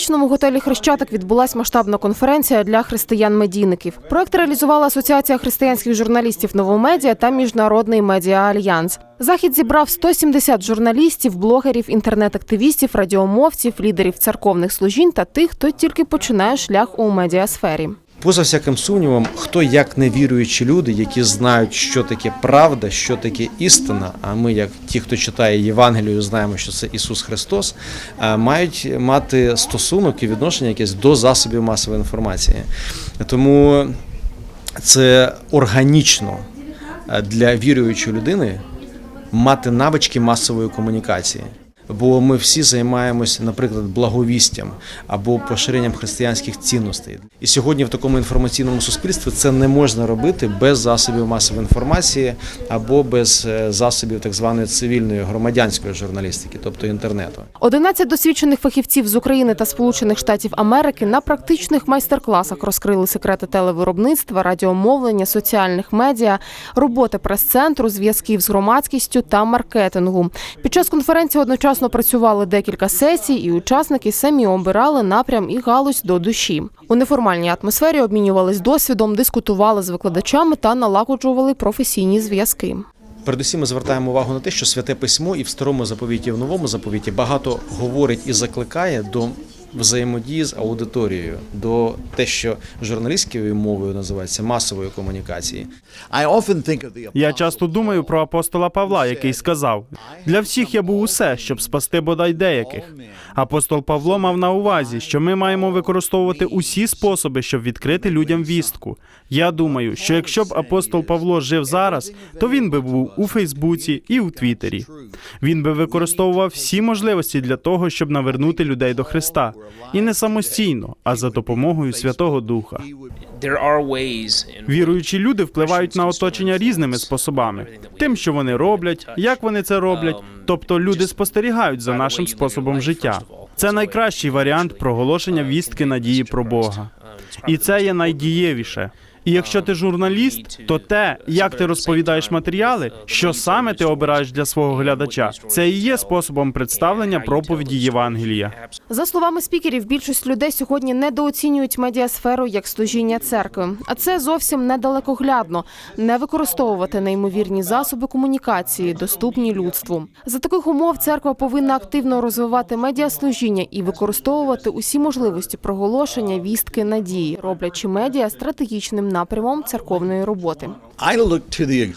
столичному готелі Хрещатик відбулася масштабна конференція для християн-медійників. Проект реалізувала Асоціація християнських журналістів Новомедіа та Міжнародний медіа альянс. Захід зібрав 170 журналістів, блогерів, інтернет-активістів, радіомовців, лідерів церковних служінь та тих, хто тільки починає шлях у медіасфері. Поза всяким сумнівом, хто як невіруючі люди, які знають, що таке правда, що таке істина. А ми, як ті, хто читає Євангелію, знаємо, що це Ісус Христос, е, мають мати стосунок і відношення якесь до засобів масової інформації. Тому це органічно е, для віруючої людини мати навички масової комунікації. Бо ми всі займаємося, наприклад, благовістям або поширенням християнських цінностей. І сьогодні в такому інформаційному суспільстві це не можна робити без засобів масової інформації або без е, засобів так званої цивільної громадянської журналістики, тобто інтернету. 11 досвідчених фахівців з України та Сполучених Штатів Америки на практичних майстер-класах розкрили секрети телевиробництва, радіомовлення, соціальних медіа, роботи прес-центру, зв'язків з громадськістю та маркетингу. Під час конференції одночасно працювали декілька сесій, і учасники самі обирали напрям і галузь до душі. У неформальній атмосфері обмінювались досвідом, дискутували з викладачами та налагоджували професійні зв'язки. Передусім ми звертаємо увагу на те, що святе письмо і в старому заповіті, і в новому заповіті багато говорить і закликає до взаємодії з аудиторією, до те, що журналістською мовою називається масовою the Я часто думаю про апостола Павла, який сказав: для всіх я був усе, щоб спасти бодай деяких. Апостол Павло мав на увазі, що ми маємо використовувати усі способи, щоб відкрити людям вістку. Я думаю, що якщо б апостол Павло жив зараз, то він би був у Фейсбуці і у Твіттері. Він би використовував всі можливості для того, щоб навернути людей до Христа, і не самостійно, а за допомогою Святого Духа. Віруючі люди впливають на оточення різними способами, тим, що вони роблять, як вони це роблять. Тобто люди спостерігають за нашим способом життя. Це найкращий варіант проголошення вістки надії про Бога, і це є найдієвіше. І якщо ти журналіст, то те, як ти розповідаєш матеріали, що саме ти обираєш для свого глядача, це і є способом представлення проповіді Євангелія. За словами спікерів, більшість людей сьогодні недооцінюють медіасферу як служіння церкви, а це зовсім недалекоглядно не використовувати неймовірні засоби комунікації, доступні людству. За таких умов церква повинна активно розвивати медіаслужіння і використовувати усі можливості проголошення вістки надії, роблячи медіа стратегічним напрямом церковної роботи.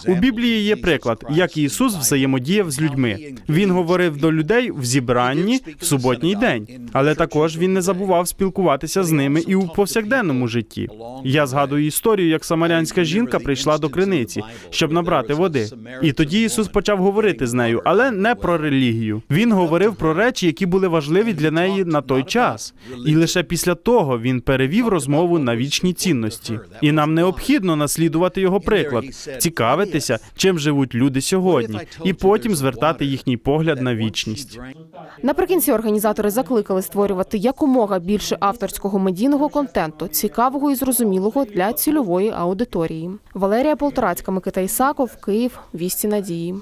У. Біблії є приклад, як Ісус взаємодіяв з людьми. Він говорив до людей в зібранні в суботній день, але також він не забував спілкуватися з ними і у повсякденному житті. Я згадую історію, як самарянська жінка прийшла до криниці, щоб набрати води. І тоді Ісус почав говорити з нею, але не про релігію. Він говорив про речі, які були важливі для неї на той час. І лише після того він перевів розмову на вічні цінності. І нам необхідно наслідувати його приклад, цікавитися, чим живуть люди сьогодні, і потім звертати їхній погляд на вічність. Наприкінці організатори закликали створювати якомога більше авторського медійного контенту, цікавого і зрозумілого для цільової аудиторії. Валерія Полторацька, Микита Ісаков, Київ, Вісті Надії.